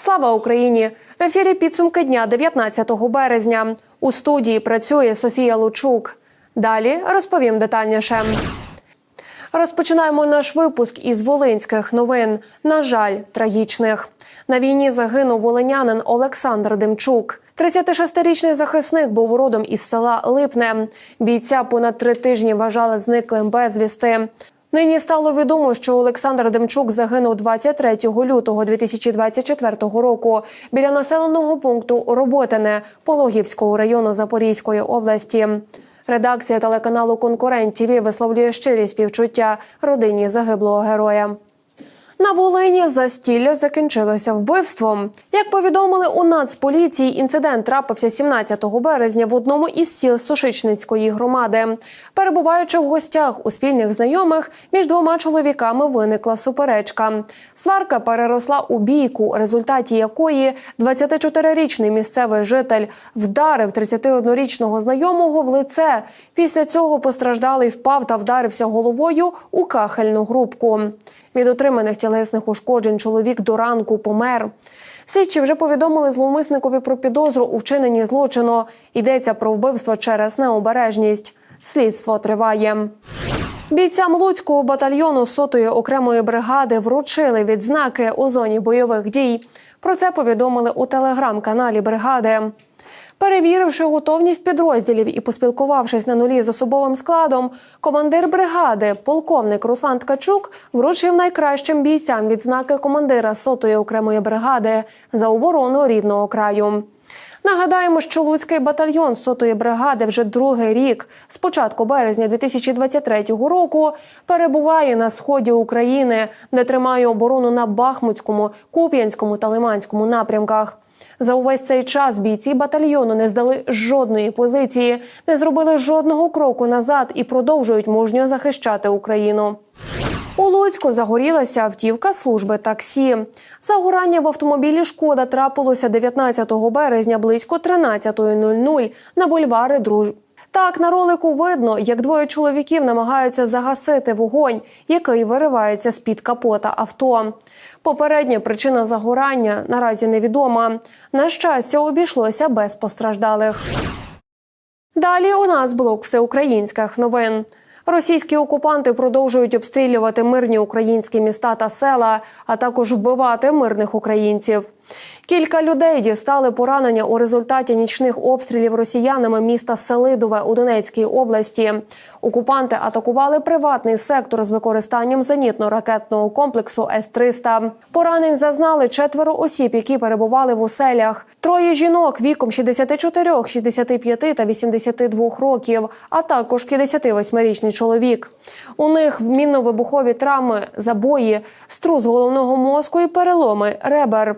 Слава Україні! В ефірі підсумки дня 19 березня. У студії працює Софія Лучук. Далі розповім детальніше. Розпочинаємо наш випуск із волинських новин. На жаль, трагічних. На війні загинув волинянин Олександр Демчук. 36-річний захисник був родом із села Липне. Бійця понад три тижні вважали зниклим безвісти. Нині стало відомо, що Олександр Демчук загинув 23 лютого 2024 року біля населеного пункту Роботине Пологівського району Запорізької області. Редакція телеканалу Конкурент ТІВІ висловлює щирі співчуття родині загиблого героя. На Волині застілля закінчилося вбивством. Як повідомили у Нацполіції, інцидент трапився 17 березня в одному із сіл Сушичницької громади. Перебуваючи в гостях у спільних знайомих, між двома чоловіками виникла суперечка. Сварка переросла у бійку, у результаті якої 24-річний місцевий житель вдарив 31-річного знайомого в лице. Після цього постраждалий впав та вдарився головою у кахельну грубку. Від отриманих тілесних ушкоджень чоловік до ранку помер. Слідчі вже повідомили зловмисникові про підозру у вчиненні злочину. Йдеться про вбивство через необережність. Слідство триває. Бійцям Луцького батальйону сотої окремої бригади вручили відзнаки у зоні бойових дій. Про це повідомили у телеграм-каналі бригади. Перевіривши готовність підрозділів і поспілкувавшись на нулі з особовим складом, командир бригади, полковник Руслан Ткачук, вручив найкращим бійцям відзнаки командира сотої окремої бригади за оборону рідного краю. Нагадаємо, що Луцький батальйон сотої бригади вже другий рік, з початку березня 2023 року, перебуває на сході України, де тримає оборону на Бахмутському, Куп'янському та Лиманському напрямках. За увесь цей час бійці батальйону не здали жодної позиції, не зробили жодного кроку назад і продовжують мужньо захищати Україну. У Луцьку загорілася автівка служби таксі. Загорання в автомобілі шкода трапилося 19 березня близько 13.00 на бульвари Друж. Так, на ролику видно, як двоє чоловіків намагаються загасити вогонь, який виривається з під капота авто. Попередня причина загорання наразі невідома. На щастя, обійшлося без постраждалих. Далі у нас блок всеукраїнських новин. Російські окупанти продовжують обстрілювати мирні українські міста та села, а також вбивати мирних українців. Кілька людей дістали поранення у результаті нічних обстрілів росіянами міста Селидове у Донецькій області. Окупанти атакували приватний сектор з використанням зенітно-ракетного комплексу С-300. Поранень зазнали четверо осіб, які перебували в оселях. Троє жінок віком 64, 65 та 82 років, а також 58-річний чоловік. У них мінно-вибухові травми, забої, струс головного мозку і переломи ребер.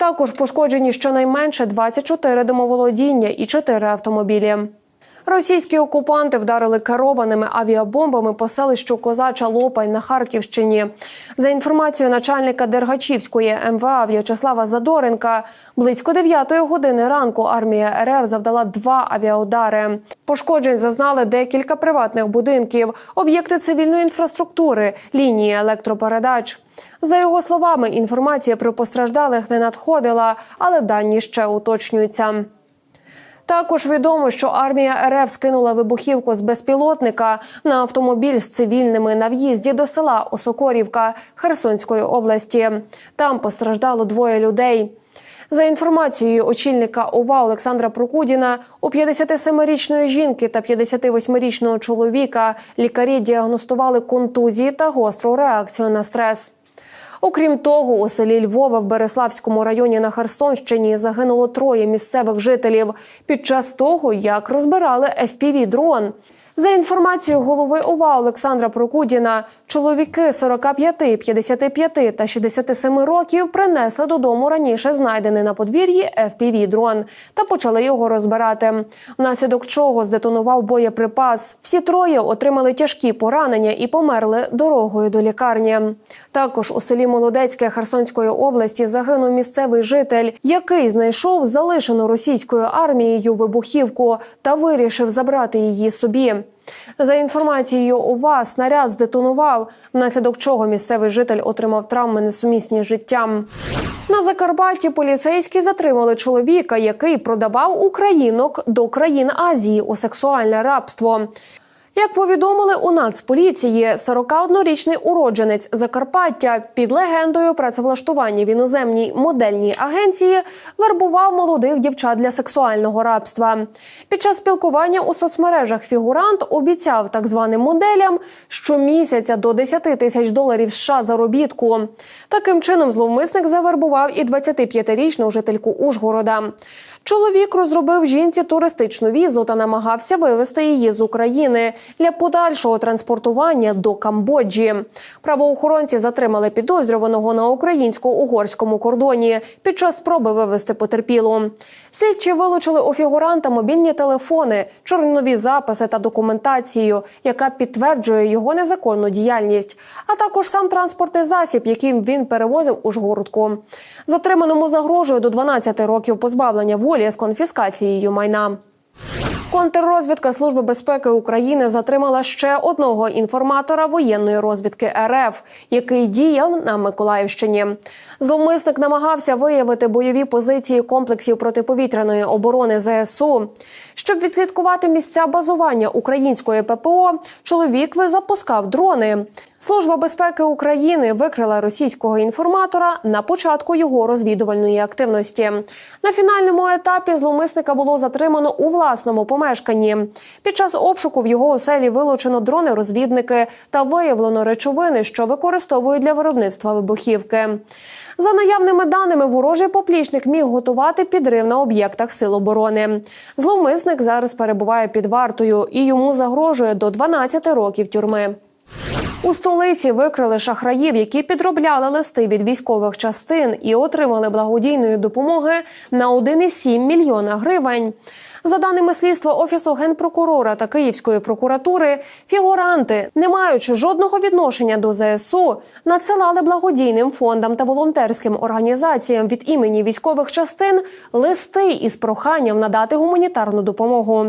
Також пошкоджені щонайменше 24 домоволодіння і 4 автомобілі. Російські окупанти вдарили керованими авіабомбами по селищу Козача Лопань на Харківщині. За інформацією начальника Дергачівської МВА В'ячеслава Задоренка, близько 9 години ранку армія РФ завдала два авіаудари. Пошкоджень зазнали декілька приватних будинків, об'єкти цивільної інфраструктури, лінії електропередач. За його словами, інформація про постраждалих не надходила, але дані ще уточнюються. Також відомо, що армія РФ скинула вибухівку з безпілотника на автомобіль з цивільними на в'їзді до села Осокорівка Херсонської області. Там постраждало двоє людей. За інформацією очільника ОВА Олександра Прокудіна, у 57-річної жінки та 58-річного чоловіка лікарі діагностували контузії та гостру реакцію на стрес. Окрім того, у селі Львова в Береславському районі на Херсонщині загинуло троє місцевих жителів під час того, як розбирали fpv дрон. За інформацією голови ОВА Олександра Прокудіна, чоловіки 45, 55 та 67 років принесли додому раніше знайдений на подвір'ї fpv дрон та почали його розбирати. Внаслідок чого здетонував боєприпас. Всі троє отримали тяжкі поранення і померли дорогою до лікарні. Також у селі Молодецьке Херсонської області загинув місцевий житель, який знайшов залишену російською армією вибухівку та вирішив забрати її собі. За інформацією ОВА, снаряд здетонував, внаслідок чого місцевий житель отримав травми несумісні з життям. На Закарпатті поліцейські затримали чоловіка, який продавав українок до країн Азії у сексуальне рабство. Як повідомили у Нацполіції, 41-річний уродженець Закарпаття під легендою працевлаштування в іноземній модельній агенції вербував молодих дівчат для сексуального рабства. Під час спілкування у соцмережах фігурант обіцяв так званим моделям щомісяця до 10 тисяч доларів США заробітку. Таким чином, зловмисник завербував і 25-річну жительку Ужгорода. Чоловік розробив жінці туристичну візу та намагався вивезти її з України для подальшого транспортування до Камбоджі. Правоохоронці затримали підозрюваного на українсько-угорському кордоні під час спроби вивезти потерпілу. Слідчі вилучили у фігуранта мобільні телефони, чорнові записи та документацію, яка підтверджує його незаконну діяльність, а також сам транспортний засіб, яким він перевозив Ужгородку. Затриманому загрожує до 12 років позбавлення волі з конфіскацією майна. Контррозвідка Служби безпеки України затримала ще одного інформатора воєнної розвідки РФ, який діяв на Миколаївщині. Зловмисник намагався виявити бойові позиції комплексів протиповітряної оборони ЗСУ. Щоб відслідкувати місця базування української ППО, чоловік запускав дрони. Служба безпеки України викрила російського інформатора на початку його розвідувальної активності. На фінальному етапі зловмисника було затримано у власному помешканні. Під час обшуку в його оселі вилучено дрони-розвідники та виявлено речовини, що використовують для виробництва вибухівки. За наявними даними, ворожий поплічник міг готувати підрив на об'єктах сил оборони. Зловмисник зараз перебуває під вартою і йому загрожує до 12 років тюрми. У столиці викрили шахраїв, які підробляли листи від військових частин і отримали благодійної допомоги на 1,7 мільйона гривень. За даними слідства офісу генпрокурора та Київської прокуратури, фігуранти, не маючи жодного відношення до ЗСУ, надсилали благодійним фондам та волонтерським організаціям від імені військових частин листи із проханням надати гуманітарну допомогу.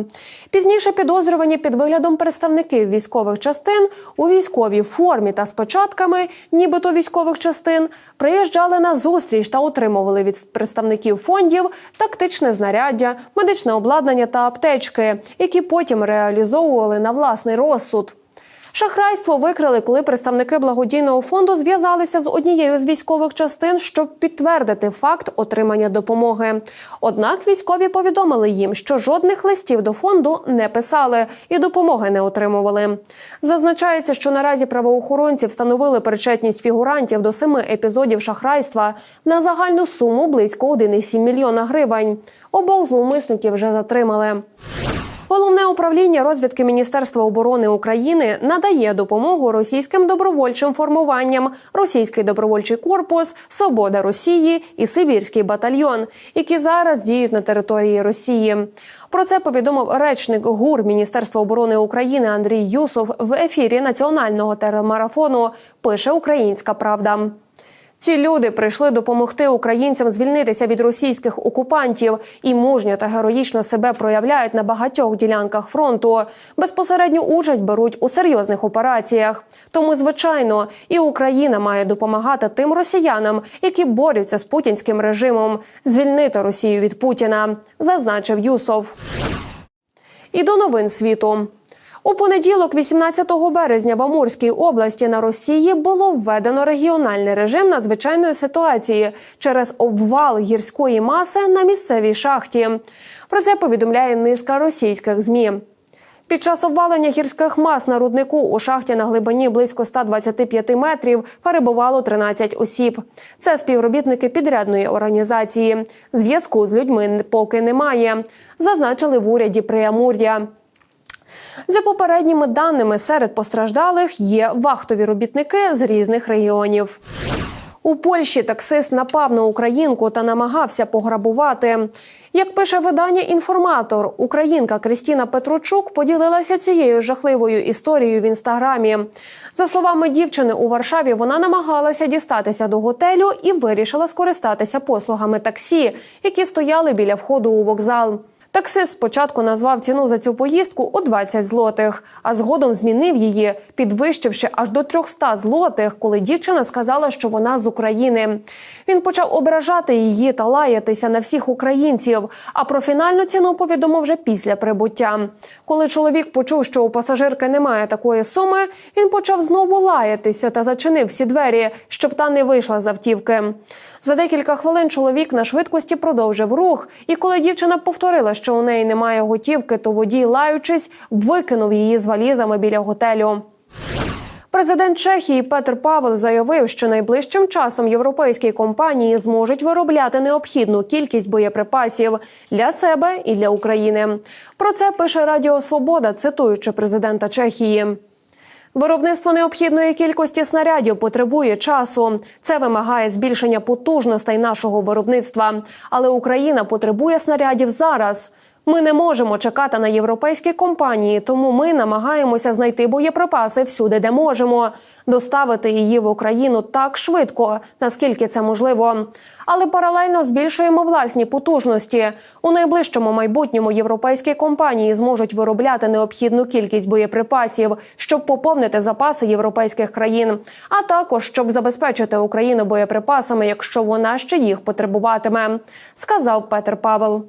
Пізніше підозрювані під виглядом представників військових частин у військовій формі та з початками, нібито військових частин, приїжджали на зустріч та отримували від представників фондів тактичне знаряддя, медичне обладнання та аптечки, які потім реалізовували на власний розсуд. Шахрайство викрили, коли представники благодійного фонду зв'язалися з однією з військових частин, щоб підтвердити факт отримання допомоги. Однак військові повідомили їм, що жодних листів до фонду не писали і допомоги не отримували. Зазначається, що наразі правоохоронці встановили причетність фігурантів до семи епізодів шахрайства на загальну суму близько 1,7 мільйона гривень. Обох зловмисників вже затримали. Головне управління розвідки Міністерства оборони України надає допомогу російським добровольчим формуванням, російський добровольчий корпус, Свобода Росії і Сибірський батальйон, які зараз діють на території Росії. Про це повідомив речник ГУР Міністерства оборони України Андрій Юсов в ефірі національного телемарафону. Пише Українська Правда. Ці люди прийшли допомогти українцям звільнитися від російських окупантів і мужньо та героїчно себе проявляють на багатьох ділянках фронту. Безпосередню участь беруть у серйозних операціях. Тому, звичайно, і Україна має допомагати тим росіянам, які борються з путінським режимом, звільнити Росію від Путіна, зазначив Юсов. І до новин світу. У понеділок, 18 березня, в Амурській області на Росії було введено регіональний режим надзвичайної ситуації через обвал гірської маси на місцевій шахті. Про це повідомляє низка російських змі. Під час обвалення гірських мас на руднику у шахті на глибині близько 125 метрів перебувало 13 осіб. Це співробітники підрядної організації. Зв'язку з людьми поки немає, зазначили в уряді Приамур'я. За попередніми даними, серед постраждалих є вахтові робітники з різних регіонів. У Польщі таксист напав на українку та намагався пограбувати. Як пише видання інформатор, українка Крістіна Петручук поділилася цією жахливою історією в інстаграмі. За словами дівчини, у Варшаві вона намагалася дістатися до готелю і вирішила скористатися послугами таксі, які стояли біля входу у вокзал. Таксист спочатку назвав ціну за цю поїздку у 20 злотих, а згодом змінив її, підвищивши аж до 300 злотих, коли дівчина сказала, що вона з України. Він почав ображати її та лаятися на всіх українців. А про фінальну ціну повідомив вже після прибуття. Коли чоловік почув, що у пасажирки немає такої суми, він почав знову лаятися та зачинив всі двері, щоб та не вийшла з автівки. За декілька хвилин чоловік на швидкості продовжив рух, і коли дівчина повторила, що у неї немає готівки, то водій, лаючись, викинув її з валізами біля готелю. Президент Чехії Петр Павел заявив, що найближчим часом європейські компанії зможуть виробляти необхідну кількість боєприпасів для себе і для України. Про це пише Радіо Свобода, цитуючи президента Чехії. Виробництво необхідної кількості снарядів потребує часу. Це вимагає збільшення потужностей нашого виробництва. Але Україна потребує снарядів зараз. Ми не можемо чекати на європейські компанії, тому ми намагаємося знайти боєприпаси всюди, де можемо, доставити її в Україну так швидко, наскільки це можливо. Але паралельно збільшуємо власні потужності. У найближчому майбутньому європейські компанії зможуть виробляти необхідну кількість боєприпасів, щоб поповнити запаси європейських країн, а також щоб забезпечити Україну боєприпасами, якщо вона ще їх потребуватиме, сказав Петр Павел.